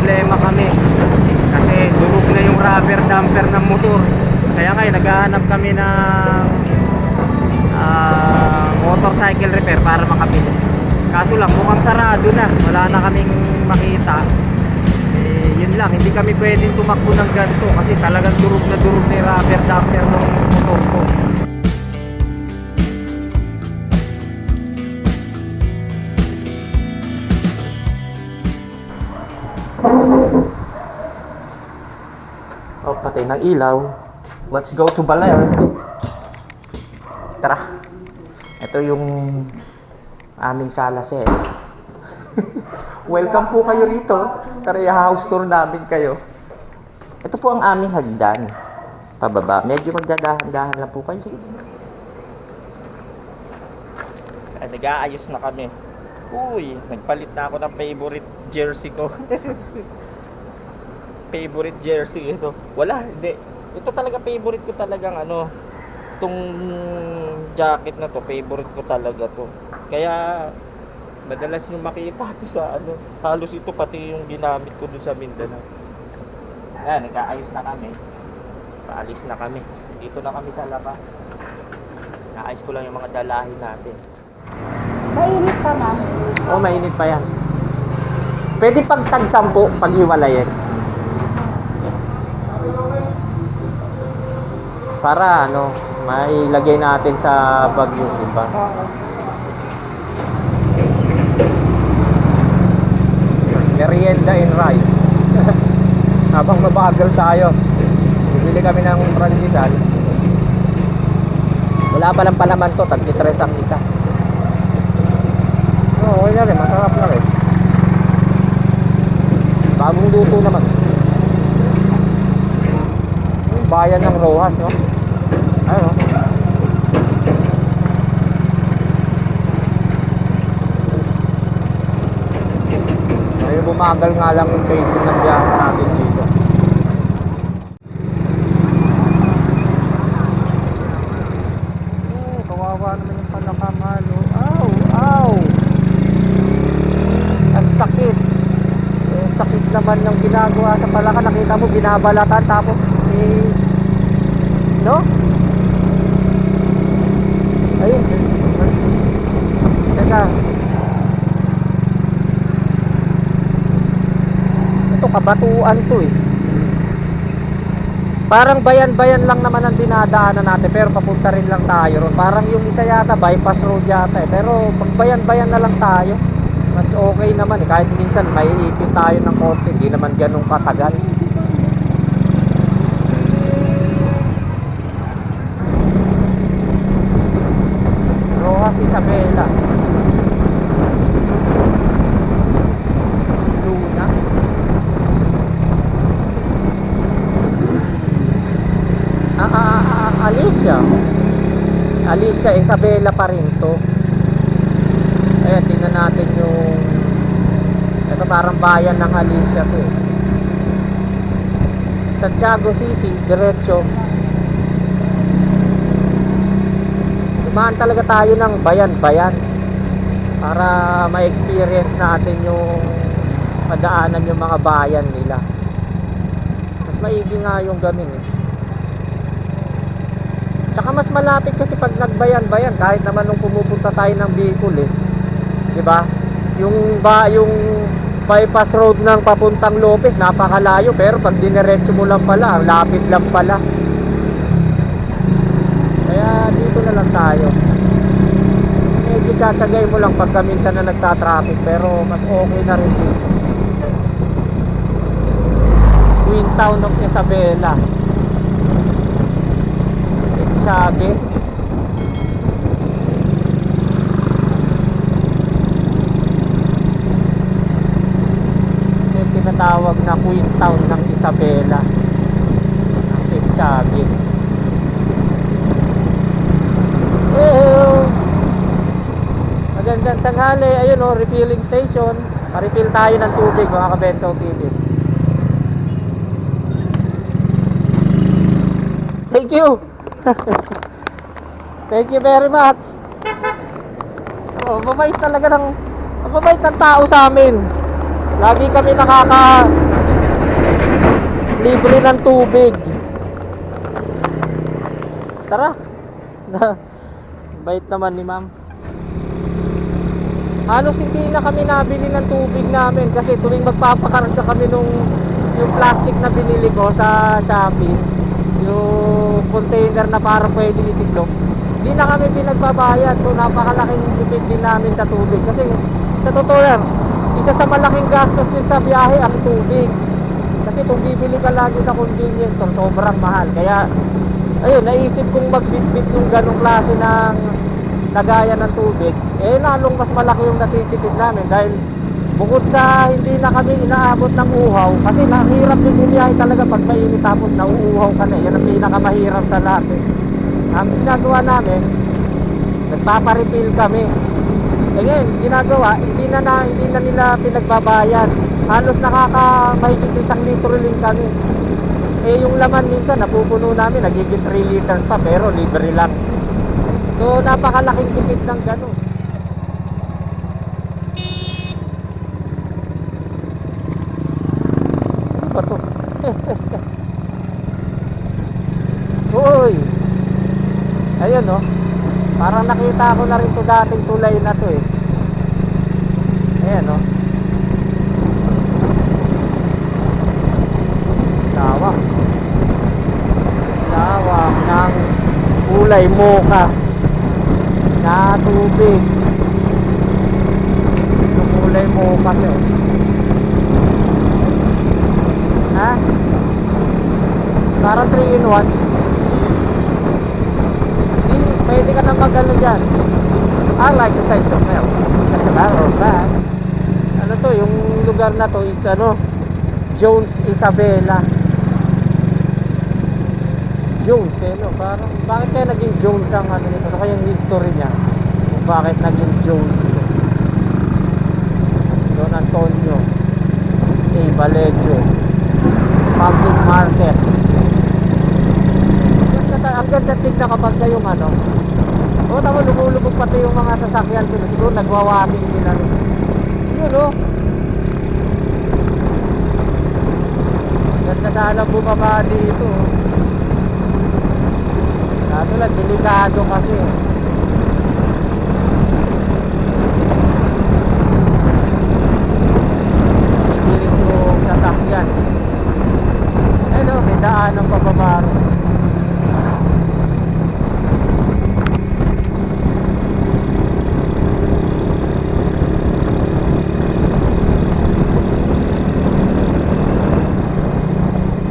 problema kami. Kasi durog na yung rubber damper ng motor. Kaya ngayon, naghahanap kami ng ah, motorcycle repair para makabili. Kaso lang, mukhang sarado na. Wala na kaming makita. Eh, yun lang, hindi kami pwedeng tumakbo ng ganito kasi talagang durog na durog na yung rubber damper ng motor ko. Oh, patay ng ilaw. Let's go to Baler. Tara. Ito yung aming sala set. Welcome po kayo rito. Tara, i-house tour namin kayo. Ito po ang aming hagdan. Pababa. Medyo magdadahan-dahan lang po kayo. Nag-aayos na kami. Uy, nagpalit na ako ng favorite jersey ko. favorite jersey ito. Wala, hindi. Ito talaga favorite ko talagang ano, itong jacket na to, favorite ko talaga to. Kaya madalas yung makita ko sa ano, halos ito pati yung ginamit ko dun sa Mindanao. Ayan, nag-aayos na kami. Paalis na kami. Dito na kami sa labas. Naayos ko lang yung mga dalahin natin. Mainit pa, ma'am. Oh, mainit pa yan. Pwede pag tag-sampu, paghiwalayin. Para ano, mailagay natin sa bag yung iba. Merienda in ride. Habang mabagal tayo. Bibili kami ng transisal. Wala pa lang palaman to, tag tres ang isa. Oo, okay na rin, masarap na rin. Bagong luto naman. Bayan ng Rojas, no? Ayun, no? Ay, bumagal nga lang yung base ng biyahe natin dito. Kawawa naman naman ng ginagawa sa palaka. Nakita mo, binabalatan tapos eh, no? Ayun. Teka. Ito, kabatuan to eh. Parang bayan-bayan lang naman ang dinadaanan natin pero papunta rin lang tayo ron. Parang yung isa yata bypass road yata eh. Pero pag bayan-bayan na lang tayo, mas okay naman eh. Kahit minsan may ipin tayo ng konti, naman ganun katagal. Rojas Isabela. Luna. Ah, ah, ah, ah, Alicia. Alicia Isabela pa rin to. Ayan, tingnan natin yung ito parang bayan ng Alicia to eh. Santiago City, diretso. Dumaan talaga tayo ng bayan-bayan para ma-experience natin yung madaanan yung mga bayan nila. Mas maigi nga yung ganun eh. Tsaka mas malapit kasi pag nagbayan-bayan kahit naman nung pumupunta tayo ng Bicol eh. 'Di ba? Yung ba yung bypass road ng papuntang Lopez napakalayo pero pag dineretso mo lang pala, lapit lang pala. Kaya dito na lang tayo. Medyo tsatsagay mo lang pagka minsan na nagta-traffic pero mas okay na rin dito. Queen Town of Isabela. Tiague. Yung tinatawag na Queen Town ng Isabela. Ang. Ew! Magandang tanghali. Ayun oh, refilling station. Pa-refill tayo ng tubig mga kabenso TV. Thank you. Thank you very much. Oh, mabait talaga ng mabait ng tao sa amin. Lagi kami nakaka libre ng tubig. Tara. Bait naman ni ma'am. Halos hindi na kami nabili ng tubig namin kasi tuwing magpapakarga kami nung yung plastic na binili ko sa Shopee, yung container na para pwede itiklop, hindi na kami pinagbabayad. So napakalaking tipid din namin sa tubig. Kasi sa totoo yan, isa sa malaking gastos din sa biyahe ang tubig. Kasi kung bibili ka lagi sa convenience store, sobrang mahal. Kaya, ayun, naisip kong magbitbit yung ganong klase ng lagayan ng tubig, eh lalong mas malaki yung natitipid namin dahil bukod sa hindi na kami inaabot ng uhaw, kasi nahirap din bumiyahe talaga pag mainit tapos nauuhaw ka na. Yan ang pinakamahirap sa lahat eh. Ang ginagawa namin, nagpaparefill kami. Ngayon, ginagawa, hindi na, na hindi na nila pinagbabayad. Halos nakaka isang litro rin kami. Eh yung laman minsan napupuno namin, nagiging 3 liters pa pero libre lang. So napakalaking tipid ng gano'n. Ano ba to? Uy! Ayun no. Parang nakita ko na rin to dating tulay na to eh. Ayan no. Lawak. Lawak ng kulay mocha na tubig. Kulay mocha siya. oh. Ha? Parang 3 in 1. Di, pwede ka na mag-ano dyan. I like the taste of milk. As a matter of fact, ano to, yung lugar na to is ano, Jones Isabela. Jones, eh, no? Parang, bakit kaya naging Jones ang ano nito? Ano kaya yung history niya? Kung bakit naging Jones? Don Antonio A. Valejo Public Market ganda- tignan kapag na yung ano. O tama lumulubog pati yung mga sasakyan sila. Siguro nagwawating sila yun o ganda sana bumaba dito. Oh. kaso lang delikado kasi. bibilis yung sasakyan ayun o may daan ng pababaro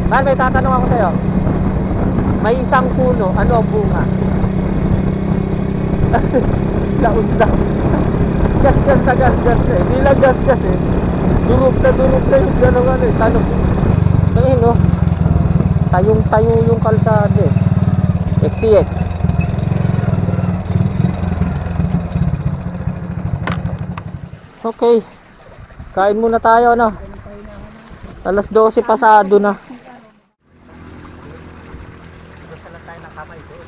Man, may tatanong ako sa'yo. May isang puno, ano ang bunga? Laos lang. Gas-gas na gas-gas na eh. Hindi lang gas-gas eh. Durog na durog na yung gano'n ano eh. Tanong. Ayun no. Tayong-tayo yung kalsada eh. XCX. Okay. Kain muna tayo ano. Alas 12 pasado na. Dasalan tayo ng kamay doon.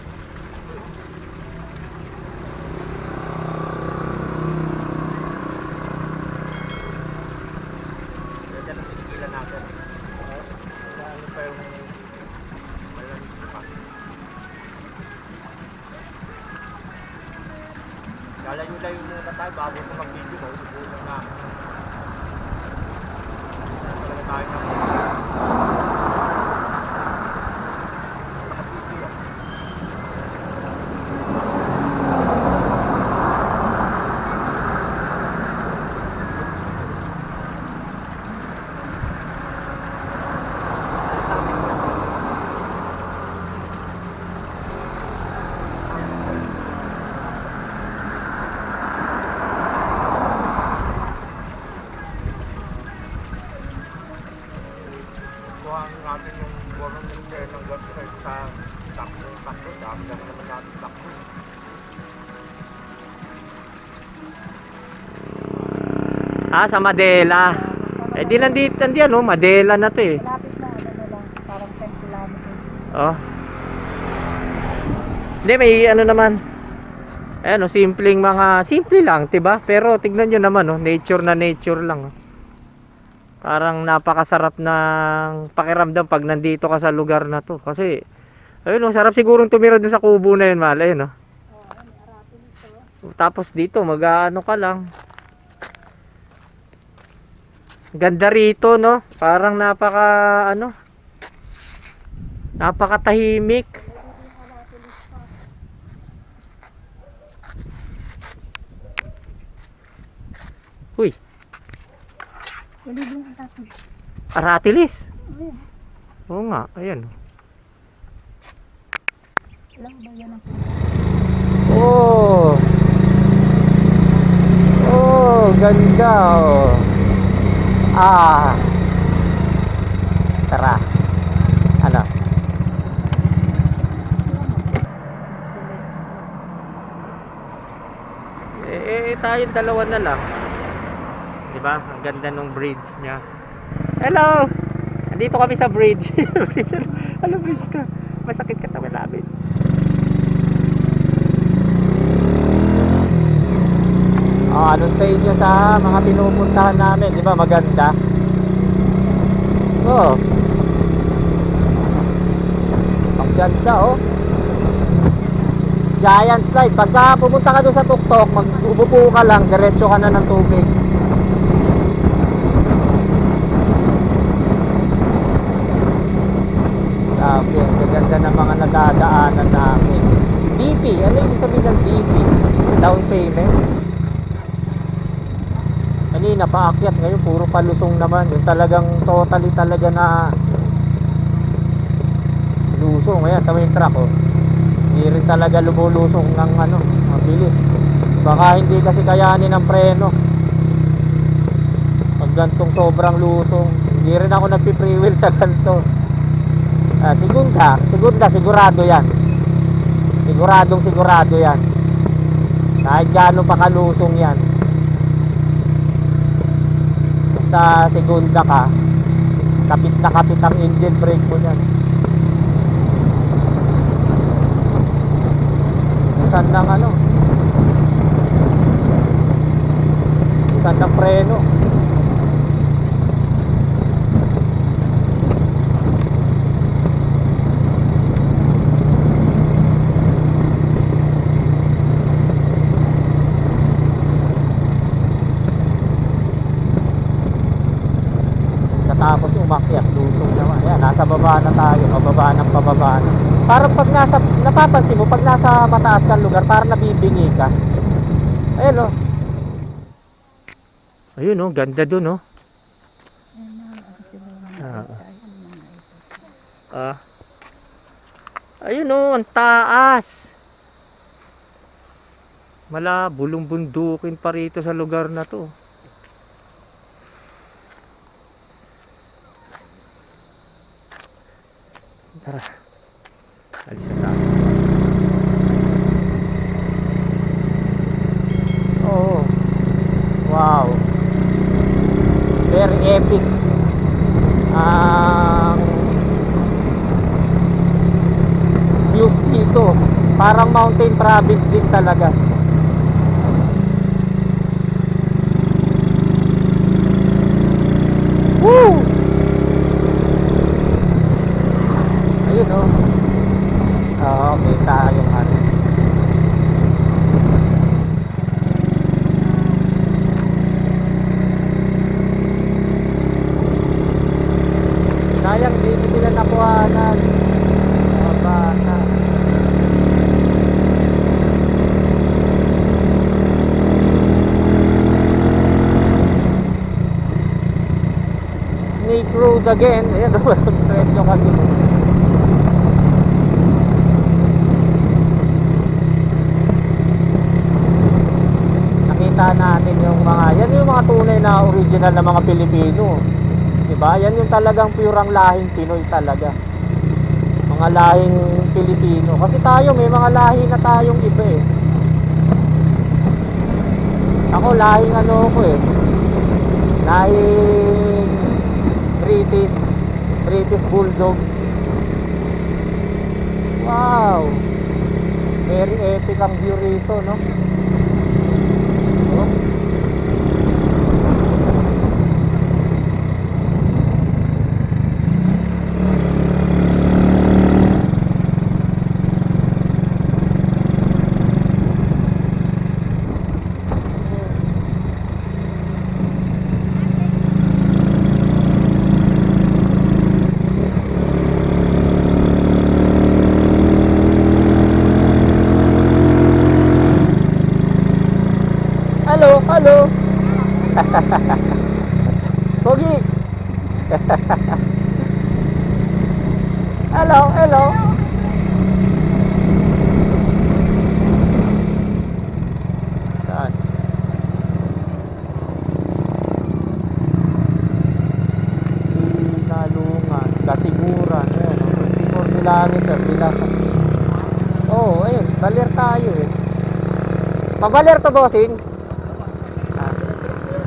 Ganda ng pinigilan natin. Ano pa yung malamig pa. Lalayo-layo muna tayo bago ko mag-video mo. Siguro na talaga tayo ng kuha natin yung borong ng share ng gas rate sa takbo, takbo, dami dami naman natin takbo. Ah, sa Madela. Eh di nandito, nandiyan oh, Madela na to eh. Malapit na, ano na lang, parang 10 kilometers. Oh. Hindi, may ano naman. Ayan, oh, simpleng mga, simple lang, 'di ba? Pero tignan nyo naman, oh, nature na nature lang. Oh. Parang napakasarap ng pakiramdam pag nandito ka sa lugar na to. Kasi, ayun oh, sarap sigurong tumira dun sa kubo na yun, aratin ito. Tapos dito, mag-ano ka lang. Ganda rito, no? Parang napaka, ano? Napakatahimik. Uy, aratilis. Oo nga, ayan. Oh. Oh, ganda oh. Ah. Tara. Ano? Eh, eh tayong dalawa na lang. 'Di ba? Ang ganda ng bridge niya. Hello. Andito kami sa bridge. bridge ano? Bridge ka? Masakit ka tawa namin. Oh, anong sa inyo sa mga pinupuntahan namin, 'di ba? Maganda. Oh. Ang ganda oh. Giant slide. Pagka pumunta ka doon sa tuktok, mag-upo ka lang, diretso ka na ng tubig. Sabi, ang gaganda ng mga nadadaanan namin. DP, ano ibig sabihin ng DP? Down payment? Kanina paakyat, ngayon puro palusong naman. Yung talagang totally talaga na lusong. Ayan, tama yung truck oh. Hindi rin talaga lumulusong ng ano, mabilis. Baka hindi kasi kayanin ng preno. Pag gantong sobrang lusong. Hindi rin ako nagpi-free wheel sa ganito. Ah, segunda, segunda sigurado 'yan. Siguradong sigurado 'yan. Kahit gaano pa kalusong 'yan. Basta segunda ka, kapit na kapit ang engine brake mo niyan. Busan ng ano? Busan ng preno. Katapos umakyat, lusong naman. Ayan, nasa baba na tayo, pababa ng pababa na. Parang pag nasa, napapansin mo, pag nasa mataas kang lugar, parang nabibingi ka. Ayun o. Ayun o, ganda dun o. Ah. Ah. Ayun o, ang taas. Mala, bulong bundukin pa rito sa lugar na to. Tara. Alisan natin. Oo. Wow. Very epic. Ang views dito. Parang mountain province din talaga. Woo! Ayun oh. Oo, kita yung ano. Sayang, di na sila nakuhanan. Mga bata. Road again. Ayan, diretso kami. nakita natin yung mga yan yung mga tunay na original na mga Pilipino. 'di ba yan yung talagang purang lahing Pinoy talaga. Mga lahing Pilipino. Kasi tayo may mga lahi na tayong iba eh. Ako lahing ano ko eh. Lahing British British Bulldog. Wow! Very epic ang view rito no Oh. Hello. Pogi. hello, hello. Saan? Pinalungan, kasiguran, ayan, oh, 24 kilometer, Dilasa. Oo, oh, ayun, baler tayo eh. Mabaler to, bossing?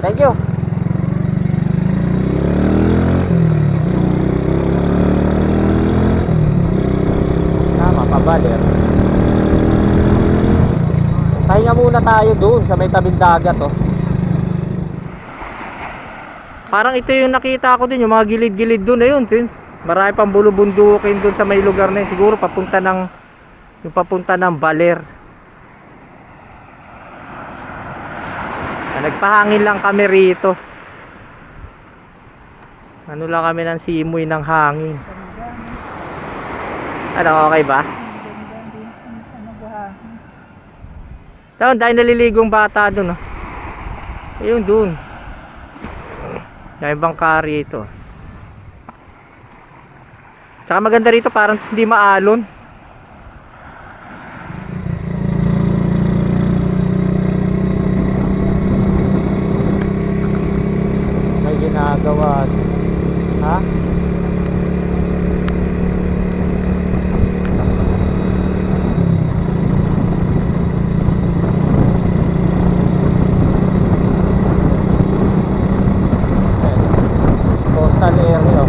Thank you. Tama, pabaler. Pahinga muna tayo doon sa may tabing dagat, oh. Parang ito yung nakita ko din, yung mga gilid-gilid doon, ayun, sin. Marami pang bulubundukin doon sa may lugar na yun. Siguro papunta ng yung papunta ng Baler. Nagpahangin lang kami rito. Ano lang kami ng simoy ng hangin. Ano, okay ba? Doon, dahil naliligong bata doon. Oh. Ayun, doon. May bangka rito. Tsaka maganda rito, parang hindi maalon. May ginagawa. Ha? Coastal area.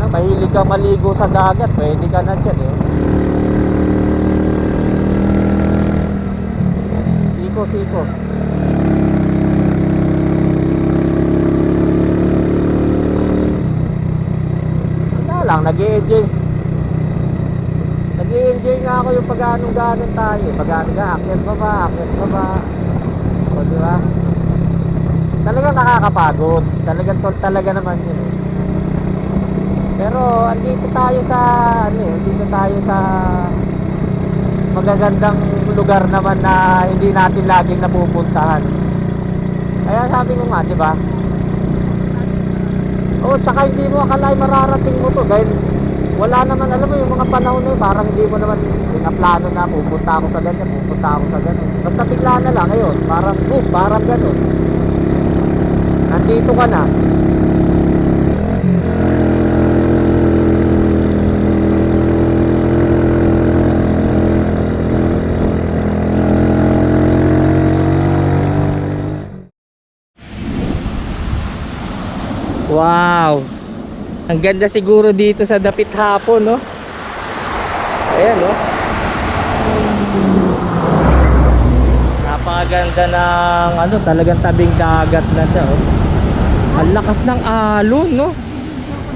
Ah, mahilig ka maligo sa dagat, pwede ka na dyan eh. Siko, siko. Wala lang, nag-i-enjoy. Nag-i-enjoy nga ako yung pag-anong-ganon tayo. Pag-ano ka, akyat pa ba, akyat pa ba. O, di ba? Talagang nakakapagod. Talagang talaga naman yun eh. Pero andito tayo sa ano eh, andito tayo sa magagandang lugar naman na hindi natin laging napupuntahan. Kaya sabi ko nga, di ba? Oh, tsaka hindi mo akalain mararating mo to dahil wala naman, alam mo yung mga panahon na parang hindi mo naman pinaplano na pupunta ako sa ganyan, pupunta ako sa ganyan. Basta bigla na lang ngayon, parang boom, parang ganun. Nandito ka na. Wow! Ang ganda siguro dito sa Dapit Hapon, no? Ayan, no? Napakaganda ng ano, talagang tabing dagat na siya, oh. Ang lakas ng alon, no?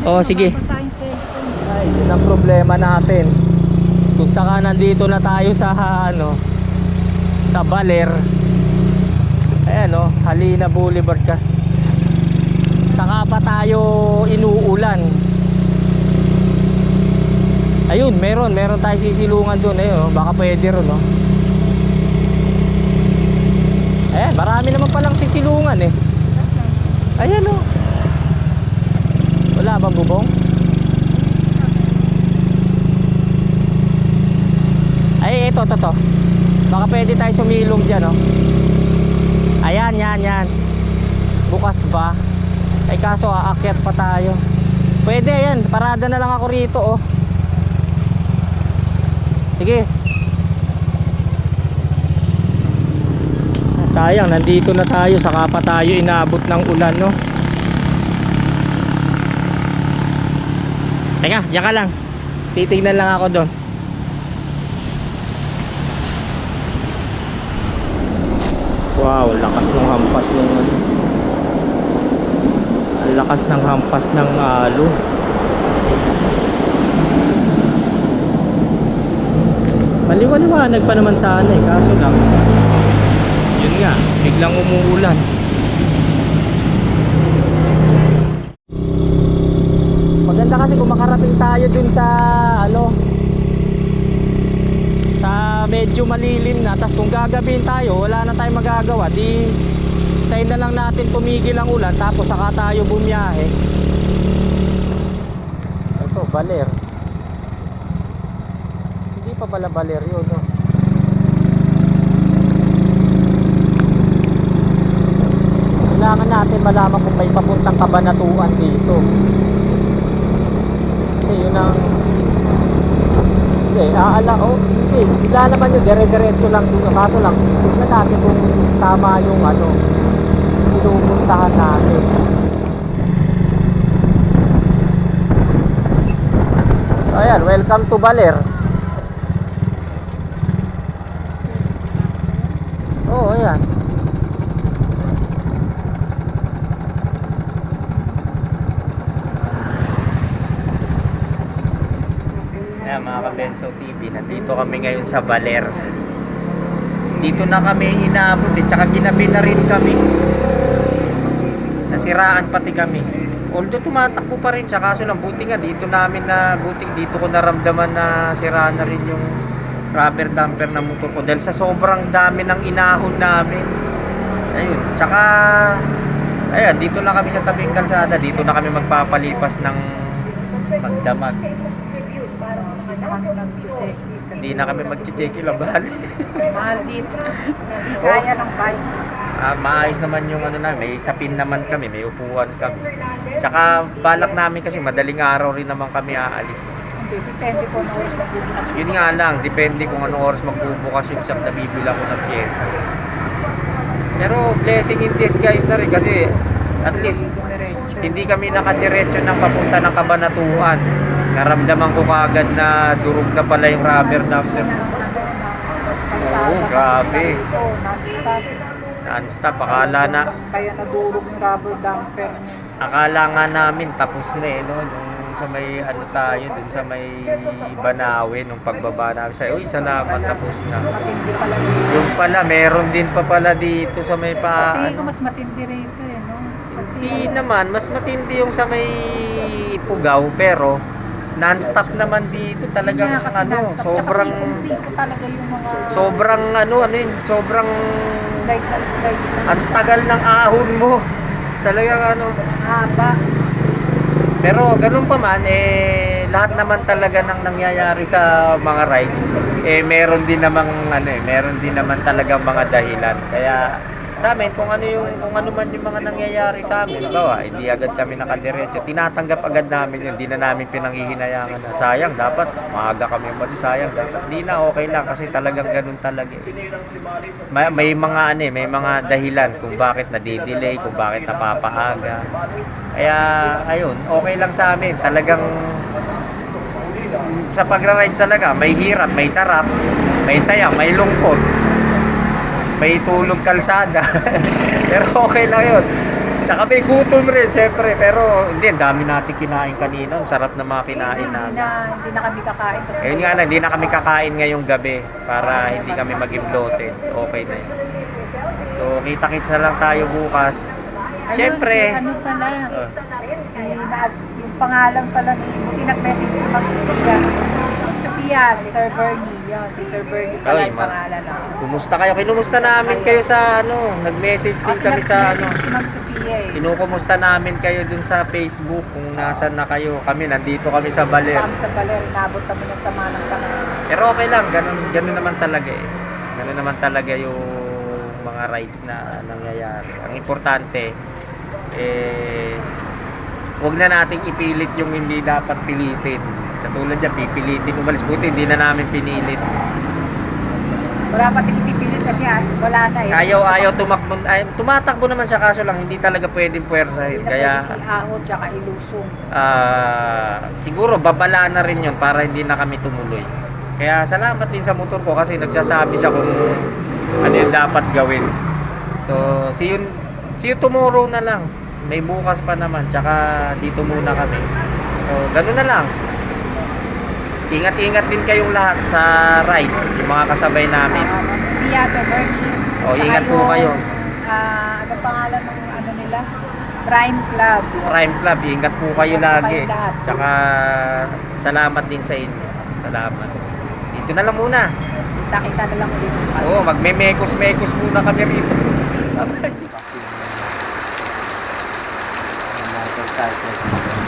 Oh, sige. Ay, yun ang problema natin. Kung saka nandito na tayo sa ano, sa Baler. Ayan, no? Halina Boulevard ka tayo inuulan. Ayun meron meron tayong sisilungan doon ayun oh. baka pwede ron no ayan marami naman palang sisilungan eh. Ayan oh. Wala bang bubong? Ay ito to to baka pwede tayo sumilong dyan oh. Ayan yan yan. Bukas ba ay kaso aakyat pa tayo. Pwede yan, parada na lang ako rito oh. Sige. Sayang, nandito na tayo, saka pa tayo inabot ng ulan no. Teka, diyan ka lang. Titignan lang ako doon. Wow, lakas ng hampas ng lakas ng hampas ng alo. Maliwaliwanag pa naman sana eh, kaso lang yun nga, biglang umuulan. Maganda kasi kung makarating tayo dun sa ano sa sa medyo malilim na tas kung gagabihin tayo wala na tayong magagawa di tayo na lang natin tumigil ang ulan tapos saka tayo bumiyahe. Ito baler. Hindi pa pala baler yun no? kailangan natin malaman kung may papuntang kabanatuan dito. Kasi yun ang hindi, aala oh, hindi, wala naman yun, dire-diretso lang dito. Kaso lang, tignan natin kung tama yung ano, pinupuntahan natin. Ayan, welcome to Baler. Oh, ayan. Ayan mga Kabenso TV, nandito kami ngayon sa Baler. Dito na kami inaabot eh, tsaka ginabi na rin kami. Nasiraan pati kami. Although tumatakbo pa rin siya, kaso lang buti nga dito namin na, buti dito ko naramdaman na siraan na rin yung rubber damper na motor ko dahil sa sobrang dami ng inahon namin. Ayun, tsaka ayan, dito na kami sa tabing kalsada, dito na kami magpapalipas ng magdamag. Hindi na kami mag-check laban. Mahal dito. Hindi kaya ng bike. Ah, maayos naman yung ano na, may sapin naman kami, may upuan kami. Tsaka balak namin kasi madaling araw rin naman kami aalis. Hindi, depende kung ano oras magbubukas. Yun nga lang, depende kung anong oras magbubukas yung shop na bibilang ko ng pyesa. Pero blessing in disguise na rin kasi at least hindi kami nakadiretso ng papunta ng kabanatuan. Naramdaman ko kaagad na durog na pala yung rubber damper. Oo, grabe. Non-stop. Akala na, Kaya nadurog yung rubber damper niya. akala nga namin tapos na eh, no? Nung sa may ano tayo, dun sa may Banawe, nung pagbaba namin sa, uy, salamat, tapos na. Yung pala, meron din pa pala dito sa may pa... Ko mas matindi rito eh, no? Kasi, Hindi naman, mas matindi yung sa may Pugaw, pero non-stop naman dito talagang kasi ano, sobrang siko-siko talaga yung mga sobrang ano ano yun, sobrang slide na slide ang tagal ng ahon mo. Talagang ano, haba. pero ganun pa man eh lahat naman talaga ng nangyayari sa mga rides eh meron din namang ano eh, meron din naman talaga mga dahilan. Kaya sa amin kung ano yung kung ano man yung mga nangyayari sa amin, bawa hindi agad kami nakadiretso, tinatanggap agad namin yun, hindi na namin pinanghihinayangan na sayang dapat maaga kami umalis, sayang dapat hindi na okay lang kasi talagang ganun talaga. eh. May, may mga ano eh, may mga dahilan kung bakit nadidelay, kung bakit napapaaga. Kaya ayun, okay lang sa amin. Talagang sa pagra-ride talaga, may hirap, may sarap, may saya, may lungkot, may tulog kalsada. pero okay lang yun. Tsaka may gutom rin, syempre. Pero hindi, ang dami natin kinain kanina. Ang sarap na mga kinain hindi, namin. na, hindi na kami kakain. Ayun nga lang, hindi na kami kakain ngayong gabi para hindi kami maging bloated. Okay na yun. So, kita-kits na lang tayo bukas. Syempre. Ano pala? Na, yung pangalan pala buti nag-message si Mang Sophia. Si Sir Bernie. Yun, si Sir Bernie pala Ay, yung ma- pangalan. Oh. Kumusta kayo? Kinumusta namin kayo sa ano, nag-message din kami sa ano. si Mang Sophia eh. Kinukumusta namin kayo dun sa Facebook kung nasan na kayo. Kami, nandito kami sa Baler. Kami sa Baler, inabot kami ng sama ng panahon. Pero okay lang, ganun, ganun naman talaga eh. Ganun naman talaga yung mga rides na nangyayari. Ang importante, eh, huwag na nating ipilit yung hindi dapat pilitin. Katulad yan, pipilitin umalis. Buti, hindi na namin pinilit. Wala pa tinipipilit kasi ah, wala na eh. Ayaw, ayaw tumakbo. Ay, tumatakbo naman siya kaso lang, hindi talaga pwedeng puwersahin. Hindi na Kaya, pwedeng ihahon tsaka ilusong. ah siguro babala na rin yun para hindi na kami tumuloy. Kaya salamat din sa motor ko kasi nagsasabi siya kung ano yung dapat gawin. So, see you, see you tomorrow na lang. May bukas pa naman, tsaka dito muna kami. So, ganun na lang. Ingat-ingat din kayong lahat sa rides, yung mga kasabay namin. Sophia, Sir Bernie. O, Tsaka ingat po kayo. ah, ano pangalan ng ano nila? Prime Club. Prime Club, ingat po kayo lagi. Kayo lahat. Tsaka salamat din sa inyo. Salamat. Dito na lang muna. Kita-kita na lang ulit. Oo, magme-mekos-mekos muna kami rito. Motorcycle.